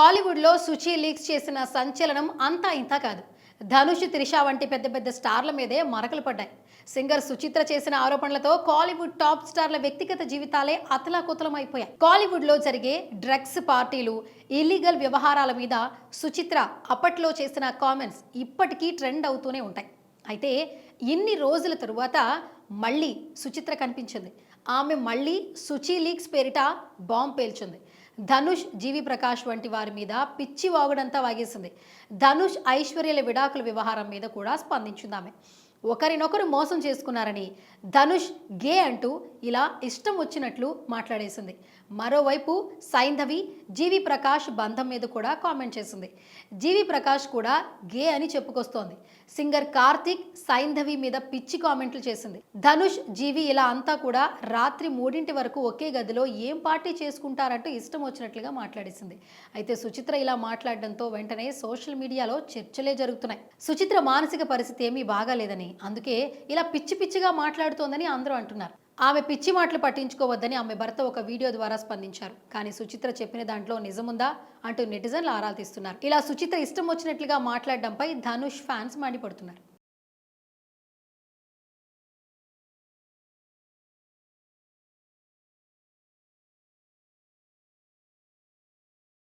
కాలీవుడ్లో Suchi leaks చేసిన సంచలనం అంతా ఇంత కాదు. ధనుష్ త్రిష వంటి పెద్ద పెద్ద స్టార్ల మీదే మరకలు పడ్డాయి. సింగర్ సుచిత్ర చేసిన ఆరోపణలతో కాలీవుడ్ టాప్ స్టార్ల వ్యక్తిగత జీవితాలే అతలాకుతలం అయిపోయాయి కాలీవుడ్లో జరిగే డ్రగ్స్ పార్టీలు ఇల్లీగల్ వ్యవహారాల మీద సుచిత్ర అప్పట్లో చేసిన కామెంట్స్ ఇప్పటికీ ట్రెండ్ అవుతూనే ఉంటాయి. అయితే ఇన్ని రోజుల తరువాత మళ్ళీ సుచిత్ర కనిపించింది. ఆమె మళ్ళీ సుచి లీక్స్ పేరిట బాంబ్ పేల్చింది. ధనుష్ జీవి ప్రకాష్ వంటి వారి మీద పిచ్చి వాగుడంతా వాగేసింది. ధనుష్ ఐశ్వర్యల విడాకుల వ్యవహారం మీద కూడా స్పందించిందామె. ఒకరినొకరు మోసం చేసుకున్నారని ధనుష్ గే అంటూ ఇలా ఇష్టం వచ్చినట్లు మాట్లాడేసింది. మరోవైపు సైంధవి జీవి ప్రకాష్ బంధం మీద కూడా కామెంట్ చేసింది. జీవి ప్రకాష్ కూడా గే అని చెప్పుకొస్తోంది. సింగర్ కార్తిక్ సైంధవి మీద పిచ్చి కామెంట్లు చేసింది. ధనుష్ జీవి ఇలా అంతా కూడా రాత్రి మూడింటి వరకు ఒకే గదిలో ఏం పార్టీ చేసుకుంటారంటూ ఇష్టం వచ్చినట్లుగా మాట్లాడేసింది. అయితే సుచిత్ర ఇలా మాట్లాడడంతో వెంటనే సోషల్ మీడియాలో చర్చలే జరుగుతున్నాయి. సుచిత్ర మానసిక పరిస్థితి ఏమీ బాగాలేదని అందుకే ఇలా పిచ్చి పిచ్చిగా మాట్లాడుతోందని అందరూ అంటున్నారు. ఆమె పిచ్చి మాటలు పట్టించుకోవద్దని ఆమె భర్త ఒక వీడియో ద్వారా స్పందించారు. కానీ సుచిత్ర చెప్పిన దాంట్లో నిజముందా అంటూ నెటిజన్లు ఆరా తీస్తున్నారు ఇలా సుచిత్ర ఇష్టం వచ్చినట్లుగా మాట్లాడడంపై ధనుష్ ఫ్యాన్స్ మండిపడుతున్నారు.